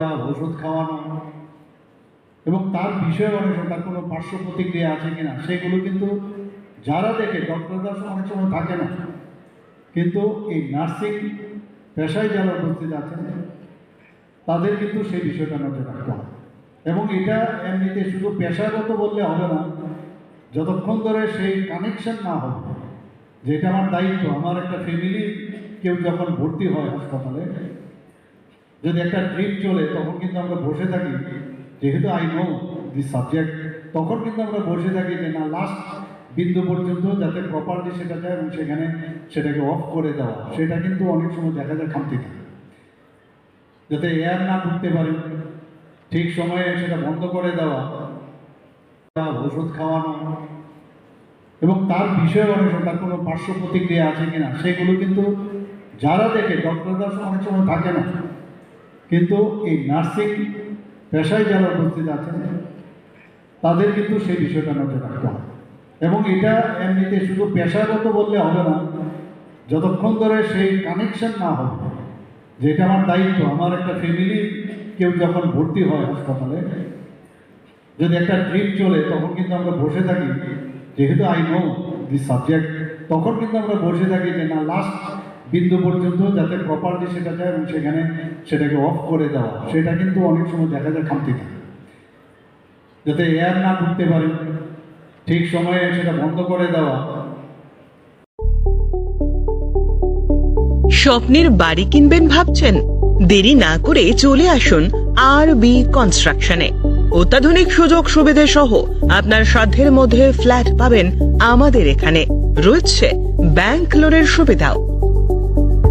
ওষুধ খাওয়ানো এবং তার বিষয়ে অনেক তার কোনো পার্শ্ব প্রতিক্রিয়া আছে কিনা, সেগুলো কিন্তু যারা দেখে ডক্টররা অনেক সময় থাকে না। কিন্তু এই নার্সিং পেশায় যারা উপস্থিত আছেন, তাদের কিন্তু সেই বিষয়টা নজর রাখতে হবে। এবং এটা এমনিতে শুধু পেশাগত বললে হবে না, যতক্ষণ ধরে সেই কানেকশন না হবে, যেটা আমার দায়িত্ব, আমার একটা ফ্যামিলি কেউ যখন ভর্তি হয় হাসপাতালে যদি একটা ট্রিপ চলে, তখন কিন্তু আমরা বসে থাকি। যেহেতু আই নো দি সাবজেক্ট তখন কিন্তু আমরা বসে থাকি যে না লাস্ট বিন্দু পর্যন্ত যাতে প্রপারলি সেটা যায় এবং সেখানে সেটাকে অফ করে দেওয়া। সেটা কিন্তু অনেক সময় দেখা যায় খামতি থাকে। যাতে এয়ার না ঢুকতে পারে, ঠিক সময়ে সেটা বন্ধ করে দেওয়া, ওষুধ খাওয়ানো এবং তার বিষয়ে অনেক সময় তার কোনো পার্শ্ব প্রতিক্রিয়া আছে কিনা, সেগুলো কিন্তু যারা দেখে ডক্টররা অনেক সময় থাকে না। কিন্তু এই নার্সিং পেশায় যারা উপস্থিত আছেন, তাদের কিন্তু সেই বিষয়টা নজর রাখতে হবে। এবং এটা এমনিতে শুধু পেশাগত বললে হবে না, যতক্ষণ ধরে সেই কানেকশন না হবে যেটা আমার দায়িত্ব, আমার একটা ফ্যামিলি কেউ যখন ভর্তি হয় হাসপাতালে, যদি একটা ট্রিপ চলে, তখন কিন্তু আমরা বসে থাকি। যেহেতু আই নো দি সাবজেক্ট তখন কিন্তু আমরা বসে থাকি যে না লাস্ট বিন্দু পর্যন্ত যাতে প্রপারলি সেটা যায় এবং সেখানে সেটাকে অফ করে দেওয়া সেটা কিন্তু অনেক সময় দেখা যায় খামতি থাকে। যাতে এয়ার না ঢুকতে পারে, ঠিক সময়ে সেটা বন্ধ করে দেওয়া। স্বপ্নের বাড়ি কিনবেন ভাবছেন? দেরি না করে চলে আসুন আর বি কনস্ট্রাকশনে অত্যাধুনিক সুযোগ সুবিধে সহ আপনার সাধ্যের মধ্যে ফ্ল্যাট পাবেন আমাদের এখানে। রয়েছে ব্যাংক লোনের সুবিধাও।